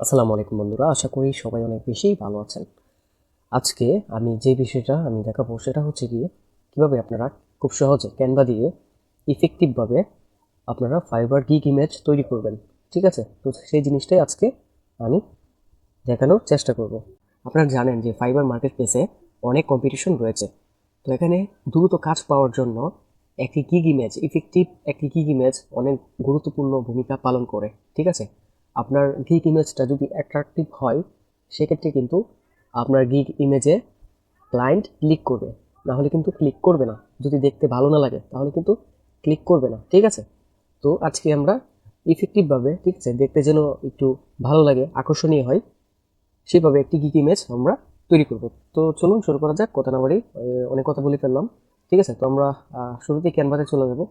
আসসালামু আলাইকুম বন্ধুরা, আশা করি সবাই অনেক বেশি ভালো আছেন। আজকে আমি যে বিষয়টা আমি দেখাবো সেটা হচ্ছে গিয়ে কীভাবে আপনারা খুব সহজে ক্যানভা দিয়ে ইফেক্টিভভাবে আপনারা ফাইবার গিগ ইমেজ তৈরি করবেন, ঠিক আছে? তো সেই জিনিসটাই আজকে আমি দেখানোর চেষ্টা করব। আপনারা জানেন যে ফাইবার মার্কেট প্লেসে অনেক কম্পিটিশন রয়েছে। তো এখানে দ্রুত কাজ পাওয়ার জন্য একটি গিগ ইমেজ ইফেক্টিভ একটি গিগ ইমেজ অনেক গুরুত্বপূর্ণ ভূমিকা পালন করে, ঠিক আছে? আপনার গিগ ইমেজটা যদি অ্যাট্রাকটিভ হয়, সেক্ষেত্রে কিন্তু আপনার গিগ ইমেজে ক্লায়েন্ট ক্লিক করবে। না হলে কিন্তু ক্লিক করবে না। যদি দেখতে ভালো না লাগে, তাহলে কিন্তু ক্লিক করবে না। ঠিক আছে? তো আজকে আমরা ইফেক্টিভভাবে ঠিক আছে, দেখতে যেন একটু ভালো লাগে, আকর্ষণীয় হয়, সেভাবে একটি গিগ ইমেজ আমরা তৈরি করব। তো চলুন শুরু করা যাক। কথা না অনেক কথা বলে ফেললাম। ঠিক আছে? তো আমরা শুরুতেই ক্যানভাতে চলে যাব।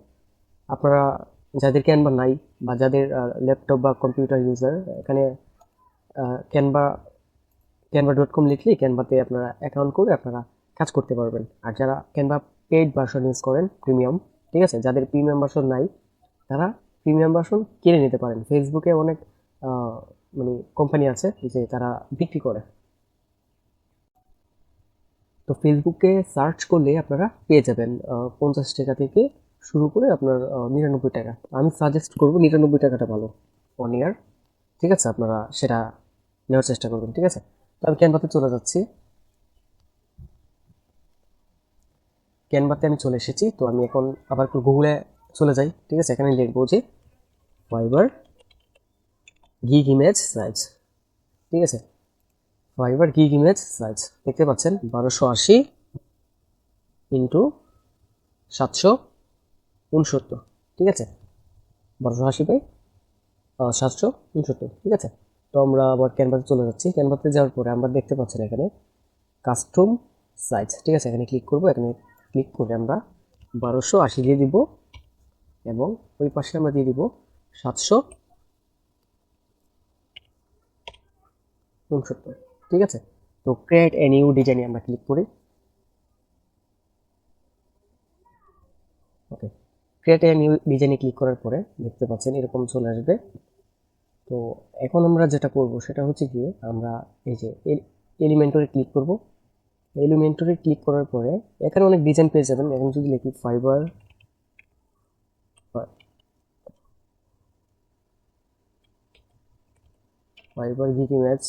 আপনারা যাদের ক্যানভা নাই বা যাদের ল্যাপটপ বা কম্পিউটার ইউজার এখানে ক্যানভা ক্যানভা ডট কম লিখলেই ক্যানভাতে আপনারা অ্যাকাউন্ট করে আপনারা কাজ করতে পারবেন। আর যারা ক্যানভা পেইড ভার্সন ইউজ করেন প্রিমিয়াম ঠিক আছে? যাদের প্রিমিয়াম ভার্সন নাই, তারা প্রিমিয়াম ভার্সন কিনে নিতে পারেন। ফেসবুকে অনেক মানে কোম্পানি আছে যে তারা বিক্রি করে। তো ফেসবুকে সার্চ করলে আপনারা পেয়ে যাবেন পঞ্চাশ টাকা থেকে শুরু করে আপনার নিরানব্বই টাকা। আমি সাজেস্ট করব নিরানব্বই টাকাটা ভালো ওয়ান ইয়ার ঠিক আছে? আপনারা সেটা নেওয়ার চেষ্টা করবেন, ঠিক আছে? তো আমি ক্যানভাতে চলে যাচ্ছি। ক্যানভাতে আমি চলে এসেছি, তো আমি এখন আবার একটু গুগলে চলে যাই, ঠিক আছে? এখানে লিখব যে ফাইবার গিগ ইমেজ সাইজ ঠিক আছে? ফাইবার গিগ ইমেজ সাইজ দেখতে পাচ্ছেন? বারোশো আশি ইন্টু সাতশো। উনসত্তর ঠিক আছে? বারোশো আশি বাই সাতশো উনসত্তর ঠিক আছে? তো আমরা আবার ক্যানভাসে চলে যাচ্ছি। ক্যানভাসে যাওয়ার পরে আমরা দেখতে পাচ্ছেন এখানে কাস্টম সাইজ ঠিক আছে? এখানে ক্লিক করব, এখানে ক্লিক করে আমরা বারোশো আশি দিয়ে দিব এবং ওই পাশে আমরা দিয়ে দিব সাতশো উনসত্তর ঠিক আছে? তো ক্রিয়েট এ নিউ ডিজাইনে আমরা ক্লিক করি ওকে ক্রিয়েট এ নিউ ডিজাইনে ক্লিক করার পরে দেখতে পাচ্ছেন এরকম চলে আসবে। তো এখন আমরা যেটা করব সেটা হচ্ছে গিয়ে আমরা এই যে এলিমেন্টরে ক্লিক করব। এলিমেন্টরে ক্লিক করার পরে এখানে অনেক ডিজাইন পেয়ে যাবেন। এখন যদি লিখি ফাইবার ফাইবার গিক ম্যাচ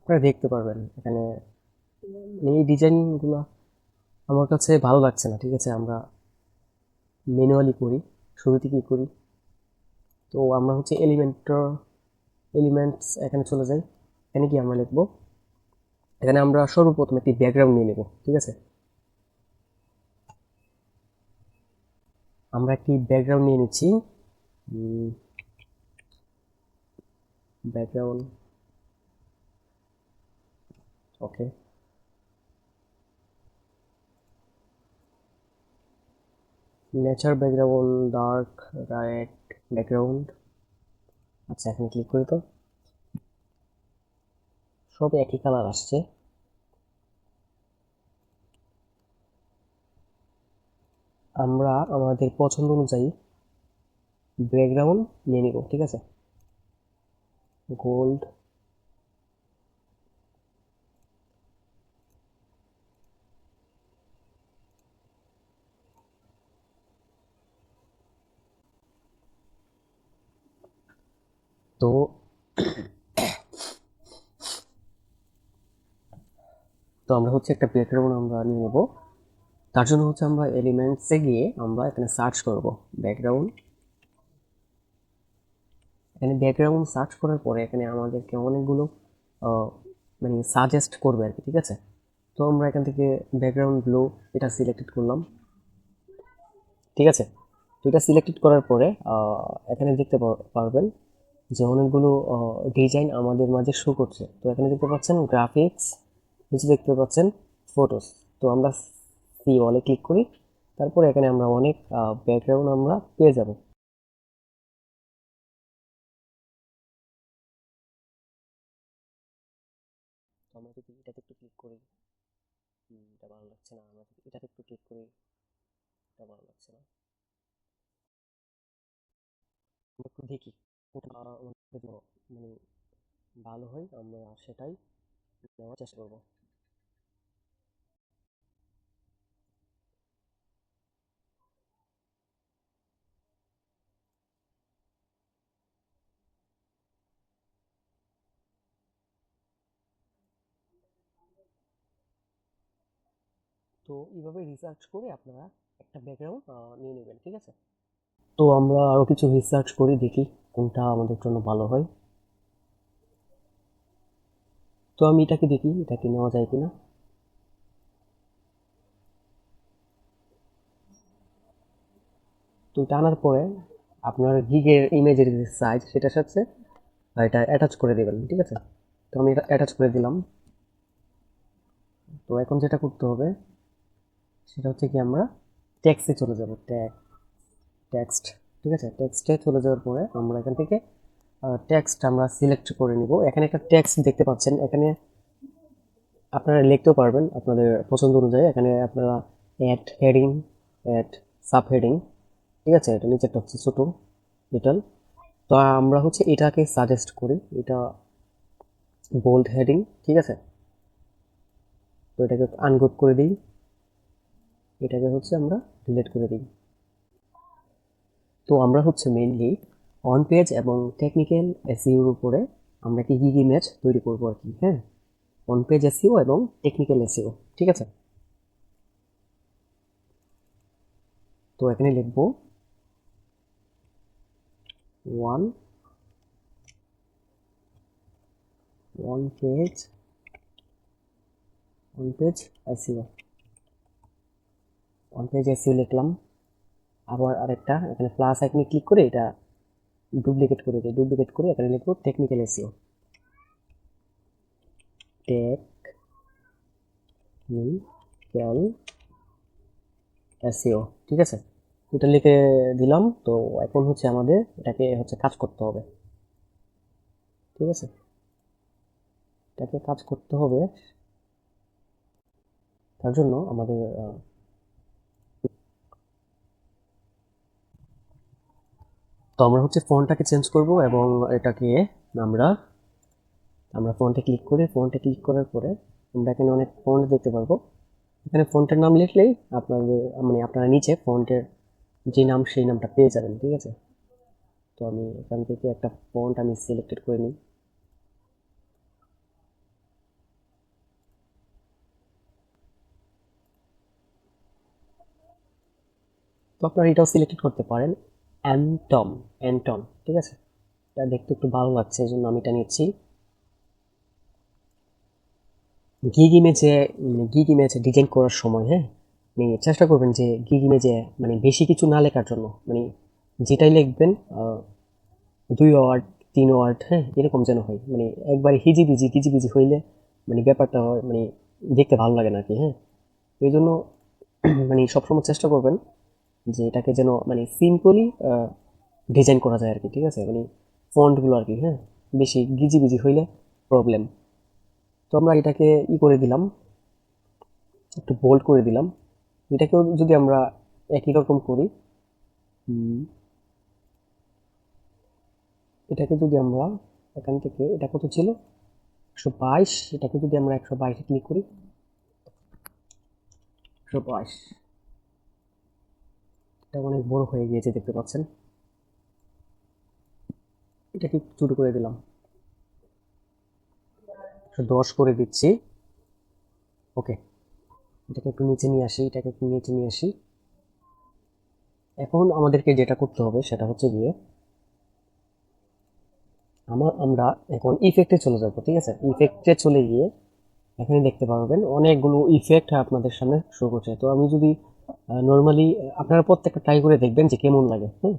আপনারা দেখতে পারবেন এখানে। এই ডিজাইনগুলো আমার কাছে ভালো লাগছে না, ঠিক আছে? আমরা ম্যানুয়ালি করি শুরুতে কী করি। তো আমরা হচ্ছে এলিমেন্টর এলিমেন্টস এখানে চলে যাই। এখানে কি আমরা লিখব? এখানে আমরা সর্বপ্রথম একটি ব্যাকগ্রাউন্ড নিয়ে নেব, ঠিক আছে? আমরা একটি ব্যাকগ্রাউন্ড নিয়ে নিচ্ছি। Background okay nature background dark right background আচ্ছা এখানে ক্লিক করি তো। সব একই কালার আসছে। আমরা আমাদের পছন্দ অনুযায়ী ব্যাকগ্রাউন্ড নিয়ে নিব, ঠিক আছে? গোল্ড তো তো আমরা হচ্ছে একটা ব্যাকগ্রাউন্ড আমরা নিয়ে নেব। তার জন্য হচ্ছে আমরা এলিমেন্টসে গিয়ে আমরা এখানে সার্চ করব ব্যাকগ্রাউন্ড এখানে ব্যাকগ্রাউন্ড সার্চ করার পরে এখানে আমাদেরকে অনেকগুলো মানে সাজেস্ট করবে আর কি, ঠিক আছে? তো আমরা এখান থেকে ব্যাকগ্রাউন্ড ব্লু এটা সিলেক্টেড করলাম। ঠিক আছে? তো এটা সিলেক্টেড করার পরে এখানে দেখতে পার- পারবেন। যে অনেকগুলো ডিজাইন আমাদের মাঝে শো করছে। তো এখানে দেখতে পাচ্ছেন গ্রাফিক্স নিচে দেখতে পাচ্ছেন ফটোস তো আমরা সি অলে ক্লিক করি, তারপরে এখানে আমরা অনেক ব্যাকগ্রাউন্ড আমরা পেয়ে যাব। আমরা যদি এটাতে একটু ক্লিক করি এটা ভালো লাগছে না। আমরা এটাতে একটু ক্লিক করি, এটা ভালো লাগছে না। একটু দেখি। কোনটা আমাদের জন্য মানে আমরা সেটাই নেওয়ার চেষ্টা করব। তো এইভাবে রিসার্চ করে আপনারা একটা ব্যাকগ্রাউন্ড নিয়ে নেবেন, ঠিক আছে? তো আমরা আরও কিছু রিসার্চ করি, দেখি কোনটা আমাদের জন্য ভালো হয়। তো আমি এটাকে দেখি, এটাকে নেওয়া যায় কিনা। তো এটা আনার পরে আপনার গিগের ইমেজের যে সাইজ সেটার সাথে এটা অ্যাটাচ করে দেবেন, ঠিক আছে? তো আমি এটা অ্যাটাচ করে দিলাম। তো এখন যেটা করতে হবে, সেটা হচ্ছে কি আমরা ট্যাক্সে চলে যাব ট্যাগ টেক্সট ঠিক আছে? টেক্সটে চলে যাওয়ার পরে আমরা এখান থেকে টেক্সট আমরা সিলেক্ট করে নিব। এখানে একটা টেক্সট দেখতে পাচ্ছেন। এখানে আপনারা লিখতেও পারবেন আপনাদের পছন্দ অনুযায়ী। এখানে আপনারা add heading add sub heading ঠিক আছে? এটা নিচেরটা হচ্ছে ছোটো লিটল তো আমরা হচ্ছে এটাকে সাজেস্ট করি। এটা বোল্ড হেডিং ঠিক আছে? তো এটাকে আনগুড করে দিই। এটাকে হচ্ছে আমরা ডিলিট করে দিই। তো আমরা হচ্ছে মেইনলি অন পেজ এবং টেকনিক্যাল এসইওর উপরে আমরা কি কি ইমেজ তৈরি করব আর কি হ্যাঁ? অন পেজ এসিও এবং টেকনিক্যাল এসিও ঠিক আছে? তো এখানে লিখব one one page one page SEO one page SEO লিখলাম। আবার আরেকটা, এখানে প্লাস আইকনে ক্লিক করে এটা ডুপ্লিকেট করে দিই। ডুপ্লিকেট করে এখানে লিখব টেকনিক্যাল এসিও টেকনিক্যাল এসিও ঠিক আছে? এটা লিখে দিলাম, তো এখন হচ্ছে আমাদের এটাকে হচ্ছে কাজ করতে হবে। ঠিক আছে? এটাকে কাজ করতে হবে। তার জন্য আমাদের তো আমরা হচ্ছে ফোনটাকে চেঞ্জ করব এবং এটাকে আমরা আমরা ফোনটা ক্লিক করে, ফোনটা ক্লিক করার পরে আমরা এখানে অনেক ফোন দেখতে পারব। এখানে ফোনটার নাম লিখলেই আপনাদের মানে আপনারা নিচে ফোনটের যে নাম, সেই নামটা পেয়ে যাবেন, ঠিক আছে? তো আমি এখান থেকে একটা ফন্ট আমি সিলেক্টেড করে নিই। তো আপনারা এটাও সিলেক্টেড করতে পারেন। অ্যান্টম অ্যান্টন ঠিক আছে? এটা দেখতে একটু ভালো লাগছে, এই জন্য আমি এটা নিচ্ছি গিগ ইমেজে মানে গিগ ইমেজে ডিজাইন করার সময় হ্যাঁ? মানে চেষ্টা করবেন যে গিগ ইমেজে মানে বেশি কিছু না লেখার জন্য মানে যেটাই লিখবেন দুই ওয়ার্ড তিন ওয়ার্ড হ্যাঁ? এরকম যেন হয়। মানে একবারে হিজিবিজি কিজিবিজি হইলে মানে ব্যাপারটা মানে দেখতে ভালো লাগে না কি হ্যাঁ? এই জন্য মানে সবসময় চেষ্টা করবেন যে এটাকে যেন মানে সিম্পলি ডিজাইন করা যায় আর কি ঠিক আছে? মানে ফন্টগুলো আর কি হ্যাঁ? বেশি গিজি গিজি হইলে প্রবলেম তো আমরা এটাকে ই করে দিলাম, একটু বোল্ড করে দিলাম। এটাকেও যদি আমরা একই রকম করি এটাকে যদি আমরা এখান থেকে, এটা কত ছিল? একশো বাইশ, এটাকে যদি আমরা একশো বাইশে ক্লিক করি, একশো বাইশ। এটা অনেক বড় হয়ে গিয়েছে, দেখতে পাচ্ছেন। এটাকে ছোট করে দিলাম। দশ করে দিচ্ছি। ওকে, এটাকে একটু নিচে নিয়ে আসি, এটাকে একটু নিচে নিয়ে আসি। এখন আমাদেরকে যেটা করতে হবে সেটা হচ্ছে গিয়ে, আমার, আমরা এখন ইফেক্টে চলে যাব, ঠিক আছে? ইফেক্টে চলে গিয়ে এখানে দেখতে পারবেন, অনেকগুলো ইফেক্ট আপনাদের সামনে শো করছে। তো আমি যদি নর্মালি আপনারা প্রত্যেকটা ট্রাই করে দেখবেন যে কেমন লাগে হ্যাঁ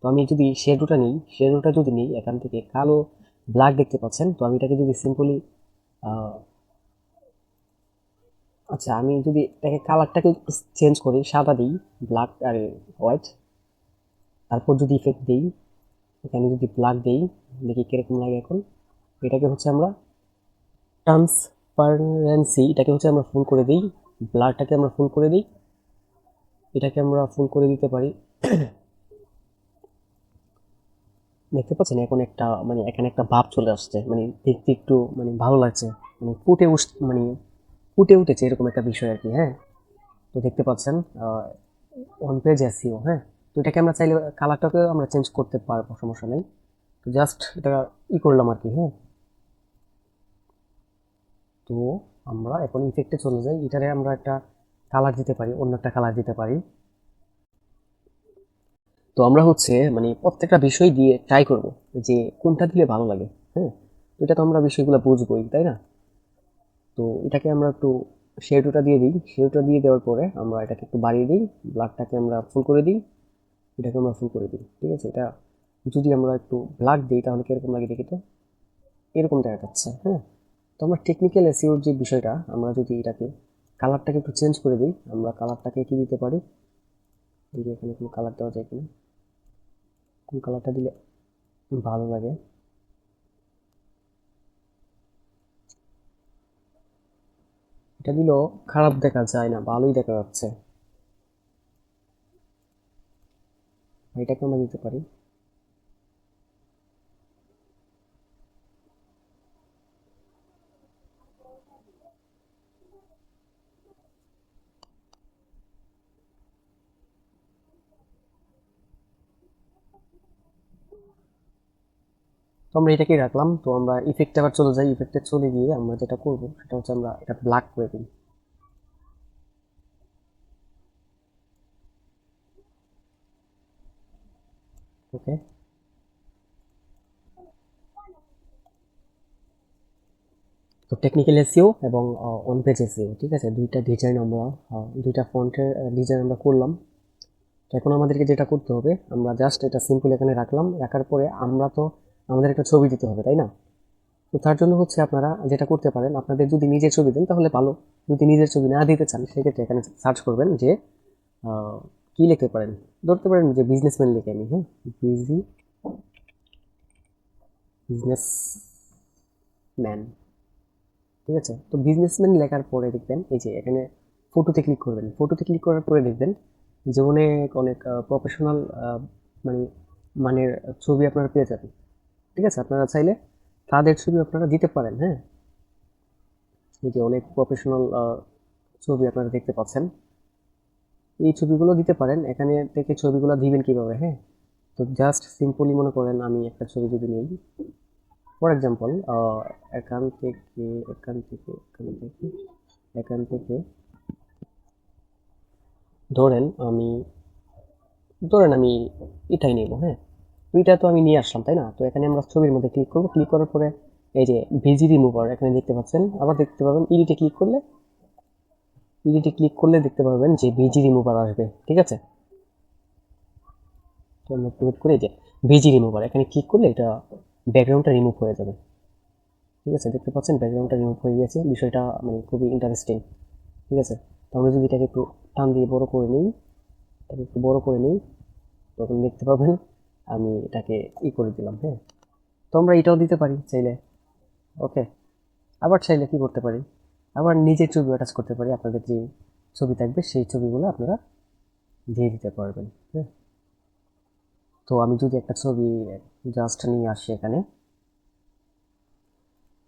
তো আমি যদি শেডোটা নিই শেডোটা যদি নিই, এখান থেকে কালো ব্ল্যাক দেখতে পাচ্ছেন, তো আমি এটাকে যদি সিম্পলি আচ্ছা আমি যদি এটাকে কালারটাকে চেঞ্জ করি, সাদা দিই ব্ল্যাক আর হোয়াইট তারপর যদি ইফেক্ট দিই, এখানে যদি ব্ল্যাক দিই, দেখি কীরকম লাগে এখন, এটাকে হচ্ছে আমরা ট্রান্সপারেন্সি এটাকে হচ্ছে আমরা ফুল করে দিই ব্লারটাকে আমরা ফুল করে দিই এটাকে আমরা ফুল করে দিতে পারি। দেখতে পাচ্ছেন এখন একটা মানে এখানে একটা ভাব চলে আসছে। মানে দেখতে একটু মানে ভালো লাগছে। মানে ফুটে উঠ মানে ফুটে উঠেছে এরকম একটা বিষয় আর কি হ্যাঁ? তো দেখতে পাচ্ছেন অন পেজ এসিও হ্যাঁ? তো এটাকে আমরা চাইলে কালারটাকে আমরা চেঞ্জ করতে পারব, সমস্যা নেই। তো জাস্ট এটা ই করলাম আর কি হ্যাঁ? তো আমরা এখন ইফেক্টে চলে যাই। এটারে আমরা একটা কালার দিতে পারি, অন্য একটা কালার দিতে পারি। তো আমরা হচ্ছে মানে প্রত্যেকটা বিষয় দিয়ে ট্রাই করব যে কোনটা দিলে ভালো লাগে হ্যাঁ? এটা তো আমরা বিষয়গুলো বুঝবোই, তাই না? তো এটাকে আমরা একটু শেডুটা দিয়ে দিই। শেডুটা দিয়ে দেওয়ার পরে আমরা এটাকে একটু বাড়িয়ে দিই ব্লাডটাকে আমরা ফুল করে দিই, এটাকে আমরা ফুল করে দিই, ঠিক আছে? এটা যদি আমরা একটু ব্লাড দিই, তাহলে কীরকম লাগে দেখি তো? এরকম দেখা যাচ্ছে হ্যাঁ? তো আমরা টেকনিক্যাল এসিওর যে বিষয়টা, আমরা যদি এটাকে কালারটাকে একটু চেঞ্জ করে দিই। আমরা কালারটাকে কি দিতে পারি? দেখি এখানে কোনো কালার দেওয়া যায় কিনা। কোন কালারটা দিলে ভালো লাগে? এটা দিলেও খারাপ দেখা যায় না, ভালোই দেখা যাচ্ছে। এটাকে আমরা দিতে পারি তো আমরা এটাকে রাখলাম, তো আমরা ইফেক্টে আবার চলে যাই ইফেক্টে চলে গিয়ে আমরা যেটা করব সেটা হচ্ছে আমরা এটা ব্ল্যাক করে দিই। ওকে তো টেকনিক্যাল এসিও এবং অন পেজ এসিও ঠিক আছে? দুইটা ডিজাইন আমরা দুইটা ফন্টের ডিজাইন আমরা করলাম। তো এখন আমাদেরকে যেটা করতে হবে, আমরা জাস্ট এটা সিম্পল এখানে রাখলাম, রাখার পরে আমরা তো আমাদের একটা ছবি দিতে হবে, তাই না? তো তার জন্য হচ্ছে আপনারা যেটা করতে পারেন, আপনাদের যদি নিজের ছবি দেন তাহলে ভালো। যদি নিজের ছবি না দিতে চান, সেক্ষেত্রে এখানে সার্চ করবেন যে কি লিখতে পারেন? ধরতে পারেন যে বিজনেসম্যান লিখে আমি হ্যাঁ? বিজি বিজনেস ম্যান ঠিক আছে? তো বিজনেসম্যান লেখার পরে দেখবেন, এই যে এখানে ফটোতে ক্লিক করবেন। ফটোতে ক্লিক করার পরে দেখবেন যে অনেক অনেক প্রফেশনাল মানে মানের ছবি আপনারা পেয়ে যাবেন। ঠিক আছে? আপনারা চাইলে তাদের ছবি আপনারা দিতে পারেন হ্যাঁ? এই যে অনেক প্রফেশনাল ছবি আপনারা দেখতে পাচ্ছেন। এই ছবিগুলো দিতে পারেন। এখানে থেকে ছবিগুলো দিবেন কীভাবে হ্যাঁ? তো জাস্ট সিম্পলি মনে করেন আমি একটা ছবি যদি নিই। ফর এক্সাম্পল এখান থেকে এখান থেকে এখান থেকে এখান থেকে ধরেন আমি ধরেন আমি এটাই নেব হ্যাঁ? তো এটা তো আমি নিয়ে আসলাম, তাই না? তো এখানে আমরা ছবির মধ্যে ক্লিক করব। ক্লিক করার পরে এই যে ভিজি রিমুভার এখানে দেখতে পাচ্ছেন, আবার দেখতে পাবেন ইডিটে ক্লিক করলে ইডিটে ক্লিক করলে দেখতে পাবেন যে ভিজি রিমুভার আসবে, ঠিক আছে? তো আমরা ক্লিক করে যে ভিজি রিমুভার এখানে ক্লিক করলে এটা ব্যাকগ্রাউন্ডটা রিমুভ হয়ে যাবে। ঠিক আছে? দেখতে পাচ্ছেন ব্যাকগ্রাউন্ডটা রিমুভ হয়ে গেছে। বিষয়টা মানে খুবই ইন্টারেস্টিং ঠিক আছে? তো আমরা যদি এটাকে একটু টান দিয়ে বড় করে নিই একটু বড় করে নিই, তখন দেখতে পাবেন আমি এটাকে ই করে দিলাম হ্যাঁ? তো আমরা এটাও দিতে পারি চাইলে। ওকে আবার চাইলে কি করতে পারি? আবার নিজের ছবি অ্যাটাচ করতে পারি, আপনাদের যে ছবি থাকবে সেই ছবিগুলো আপনারা দিয়ে দিতে পারবেন হ্যাঁ? তো আমি যদি একটা ছবি জাস্ট নিয়ে আসি এখানে,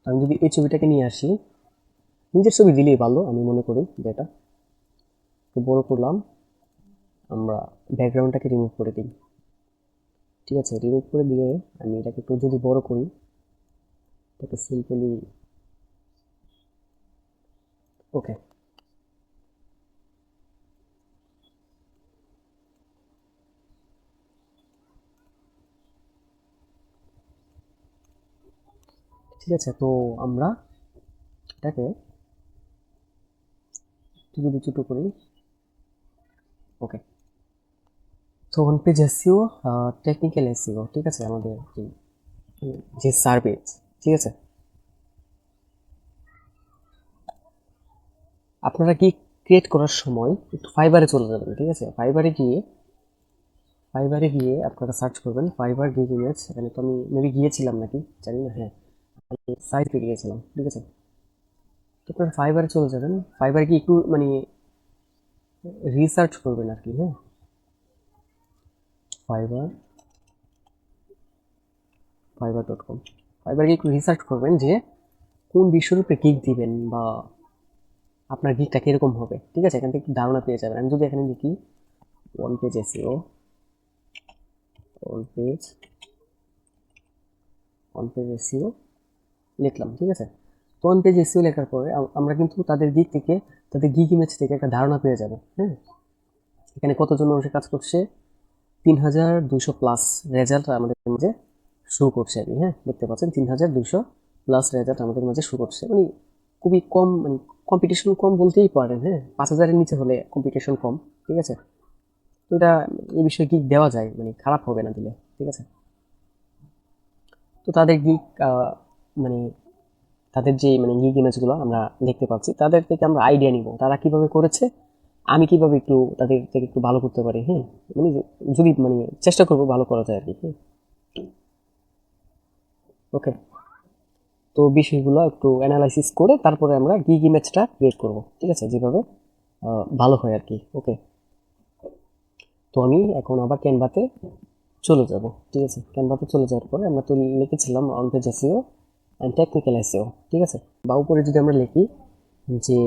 আমি যদি এই ছবিটাকে নিয়ে আসি, নিজের ছবি দিলেই ভালো, আমি মনে করি যেটা একটু বড় করলাম, আমরা ব্যাকগ্রাউন্ডটাকে রিমুভ করে দিই। ঠিক আছে রিমুভ করে দিয়ে আমি এটাকে একটু যদি বড় করি, এটাকে সিম্পলি ওকে ঠিক আছে, তো আমরা এটাকে একটু যদি ছোটো করি ওকে তো on page SEO technical SEO ঠিক আছে? আমাদের যে সার্ভিস ঠিক আছে? আপনারা কি ক্রিয়েট করার সময় একটু ফাইবারে চলে যাবেন, ঠিক আছে? ফাইবারে গিয়ে ফাইবারে গিয়ে আপনারা সার্চ করবেন ফাইবার গিগ ইমেজ এখানে তো আমি মেবি গিয়েছিলাম নাকি, জানি না হ্যাঁ। আমি সাইটে গিয়েছিলাম, ঠিক আছে? তো আপনারা ফাইবারে চলে যাবেন ফাইবারে গিয়ে একটু মানে রিসার্চ করবেন আর কি হ্যাঁ? ফাইবার ফাইবার ডট কম ফাইবারে একটু রিসার্চ করবেন যে কোন বিশ্বরূপে গিগ দিবেন বা আপনার গিকটা কীরকম হবে। ঠিক আছে? এখান থেকে একটু ধারণা পেয়ে যাবেন। আমি যদি এখানে লিখি one page SEO one page one page SEO লিখলাম, ঠিক আছে? তো ওয়ান পেজ এসিও লেখার পরে আমরা কিন্তু তাদের দিক থেকে, তাদের গিগ ইমেজ থেকে একটা ধারণা পেয়ে যাব হ্যাঁ? এখানে কতজন মানুষের কাজ করছে? তিন হাজার দুশো প্লাস রেজাল্ট আমাদের মাঝে শো করছে আর কি হ্যাঁ? দেখতে পাচ্ছেন তিন হাজার দুশো প্লাস রেজাল্ট আমাদের মাঝে শো করছে। মানে খুবই কম মানে কম্পিটিশন কম বলতেই পারেন হ্যাঁ? পাঁচ হাজারের নিচে হলে কম্পিটিশন কম, ঠিক আছে? তো এটা, এই বিষয়ে গিক দেওয়া যায় মানে খারাপ হবে না দিলে, ঠিক আছে? তো তাদের গিক মানে তাদের যে মানে গিগ ইমেজগুলো আমরা দেখতে পাচ্ছি, তাদের থেকে আমরা আইডিয়া নিব। তারা কীভাবে করেছে? আমি কীভাবে একটু তাদের থেকে একটু ভালো করতে পারি হ্যাঁ? মানে যদি মানে চেষ্টা করব ভালো করা যায় আর কি হ্যাঁ? ওকে তো বিষয়গুলো একটু অ্যানালাইসিস করে তারপরে আমরা গিগ ম্যাচটা ক্রিয়েট করব, ঠিক আছে? যেভাবে ভালো হয় আর কি ওকে তো আমি এখন আবার ক্যানভাতে চলে যাব, ঠিক আছে? ক্যানভাতে চলে যাওয়ার পরে আমরা তো লিখেছিলাম on SEO and technical SEO ঠিক আছে? বা উপরে যদি আমরা লিখি যে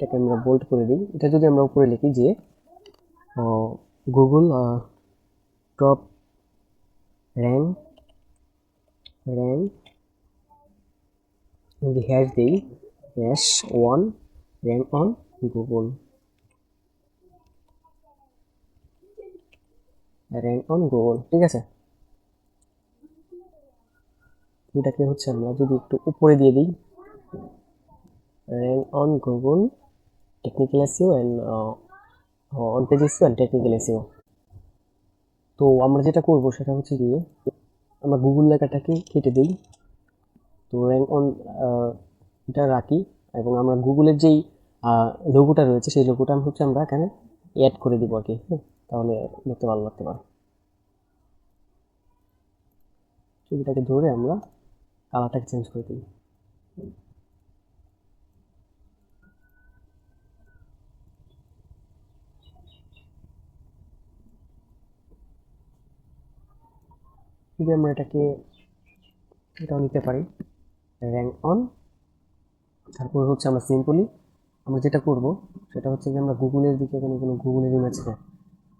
এটাকে আমরা বোল্ড করে দিই। এটা যদি আমরা উপরে লিখি যে গুগল টপ র্যাঙ্ক র্যাঙ্ক যদি হ্যাশ দিই। Hash one rank on Google rank on Google ঠিক আছে? এটাকে হচ্ছে আমরা যদি একটু উপরে দিয়ে দিই। Rank on Google technical SEO and on page SEO and technical SEO তো আমরা যেটা করব সেটা হচ্ছে গিয়ে আমরা গুগল লেখাটাকে কেটে দিই। তো র্যাঙ্ক অন এটা রাখি এবং আমরা গুগলের যেই লোগোটা রয়েছে সেই লোগোটা হচ্ছে আমরা এখানে অ্যাড করে দিব আর কি হ্যাঁ? তাহলে দেখতে ভালো লাগতে পারে। ছবিটাকে ধরে আমরা কালারটাকে চেঞ্জ করে দিই। যদি আমরা এটাকে এটাও নিতে পারি র্যাঙ্ক অন তারপর হচ্ছে আমরা সিম্পলি আমরা যেটা করব, সেটা হচ্ছে কি আমরা গুগলের দিকে এখানে কোনো গুগলের ইমেজ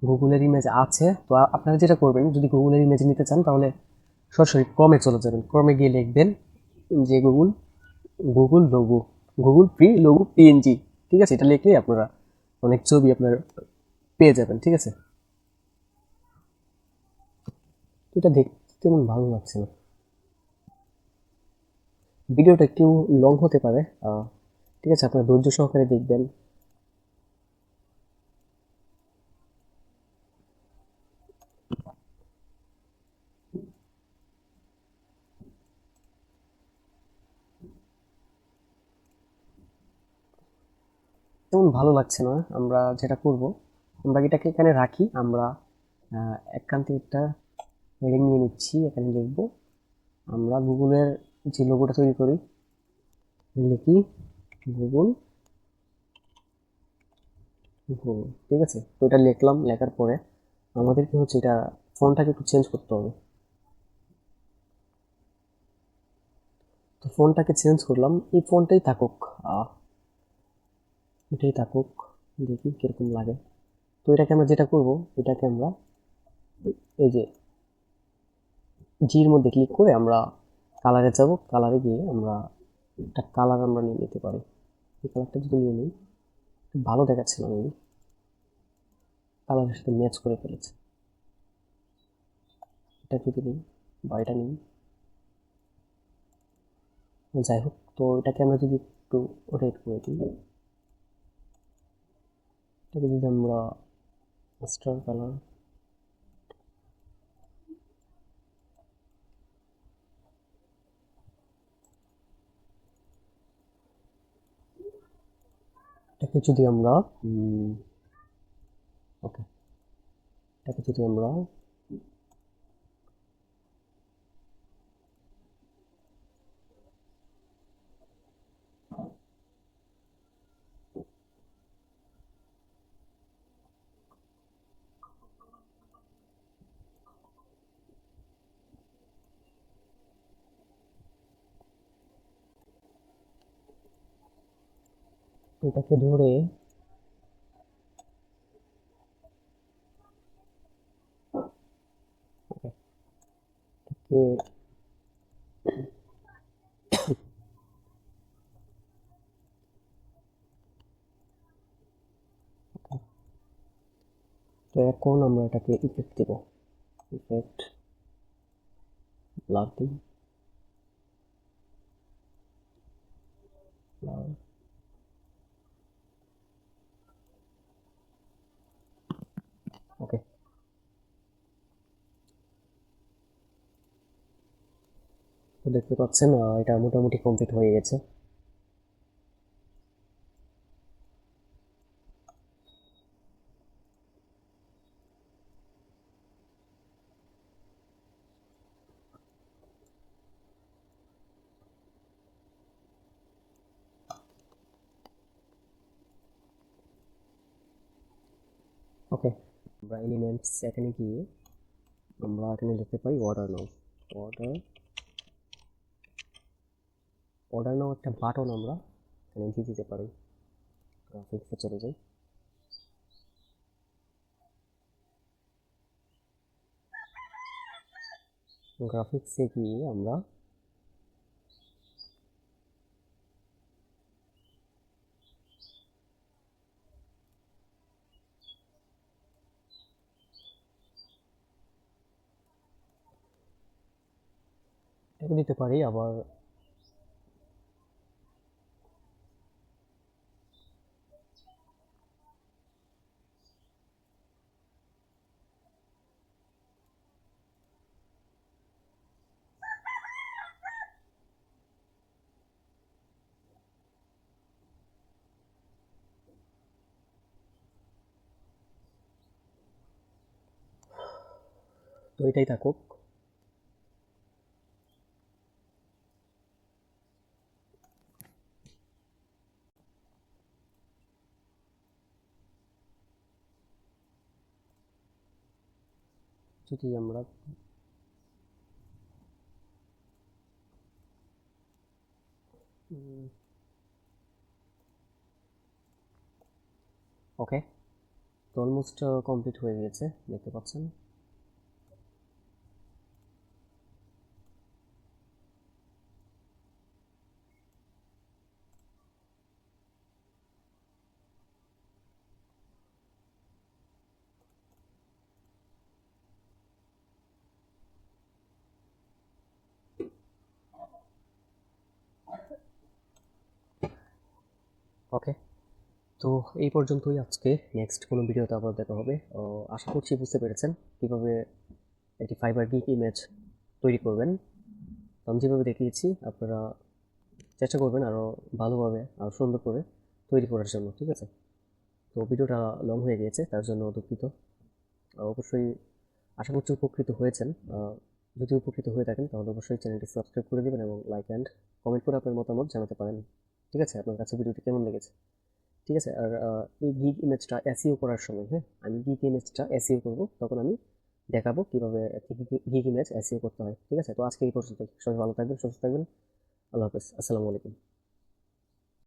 গুগলের ইমেজ আছে, তো আপনারা যেটা করবেন, যদি গুগলের ইমেজ নিতে চান, তাহলে সরাসরি ক্রমে চলে যাবেন। ক্রমে গিয়ে লিখবেন যে Google Google logo Google pre logo PNG ঠিক আছে? এটা লিখলেই আপনারা অনেক ছবি আপনার পেয়ে যাবেন, ঠিক আছে? এটা দেখতে তেমন ভালো লাগছে না। ভিডিওটা একটু লং হতে পারে। ঠিক আছে, আপনারা ধৈর্য সহকারে দেখবেন। তেমন ভালো লাগছে না আমরা যেটা করব, আমরা এটাকে এখানে রাখি, আমরা এখান থেকে একটা হেডিং নিয়ে নিচ্ছি, এখানে লিখব। আমরা গুগলের যে লোগোটা তৈরি করি লিখি গুগল গুগল, ঠিক আছে? তো এটা লিখলাম, লেখার পরে আমাদের কি হচ্ছে এটা ফোনটাকে একটু চেঞ্জ করতে হবে। তো ফোনটাকে চেঞ্জ করলাম, এই ফোনটাই থাকুক। এটাই থাকুক, দেখি কীরকম লাগে। তো এটাকে আমরা যেটা করব, এটাকে আমরা এই যে জির মধ্যে ক্লিক করে আমরা কালারে যাব। কালারে গিয়ে আমরা একটা কালার আমরা নিয়ে নিতে পারি। এই কালারটা যদি নিয়ে নিই, ভালো দেখাচ্ছে না মেবি কালারের সাথে ম্যাচ করে ফেলেছে। এটা যদি নিই বা এটা নিই। যাই হোক, তো এটাকে আমরা যদি একটু রেড করে দিই। এটাকে যদি আমরা মাস্টার কালার এটাকে যদি আমরা ওকে এটাকে যদি আমরা এটাকে ধরে তো এখন আমরা এটাকে ইফেক্ট দেব ইফেক্ট ব্লাড দিই ওকে তো দেখতে পাচ্ছেন এটা মোটামুটি কমপ্লিট হয়ে গেছে। ওকে আমরা এলিমেন্টস এখানে গিয়ে আমরা এখানে লিখতে পারি order now order order now একটা বাটন আমরা এখানে দিয়ে দিতে পারি। গ্রাফিক্সে চলে যাই। গ্রাফিক্সে গিয়ে আমরা এটাকে দিতে পারি আবার তো এটাই থাকুক। যদি আমরা ওকে তো অলমোস্ট কমপ্লিট হয়ে গেছে দেখতে পাচ্ছেন ওকে তো এই পর্যন্তই আজকে। নেক্সট কোনো ভিডিওতে আবার দেখা হবে। আশা করছি বুঝতে পেরেছেন কীভাবে একটি ফাইবার গিক ইমেজ তৈরি করবেন। আমি যেভাবে দেখিয়েছি, আপনারা চেষ্টা করবেন আরও ভালোভাবে আরও সুন্দর করে তৈরি করার জন্য, ঠিক আছে? তো ভিডিওটা লং হয়ে গিয়েছে, তার জন্য দুঃখিত। অবশ্যই আশা করছি উপকৃত হয়েছেন। যদি উপকৃত হয়ে থাকেন, তাহলে অবশ্যই চ্যানেলটি সাবস্ক্রাইব করে দেবেন এবং লাইক অ্যান্ড কমেন্ট করে আপনার মতামত জানাতে পারেন। ঠিক আছে? আপনার কাছে ভিডিওটি কেমন লেগেছে? ঠিক আছে? আর এই গিগ ইমেজটা এসিও করার সময় হ্যাঁ? আমি গিগ ইমেজটা এসিও করব, তখন আমি দেখাবো কীভাবে গিগ ইমেজ এসিও করতে হয়, ঠিক আছে? তো আজকে এই পর্যন্ত সবাই ভালো থাকবেন, সুস্থ থাকবেন। আল্লাহ হাফেজ। আসসালামু আলাইকুম।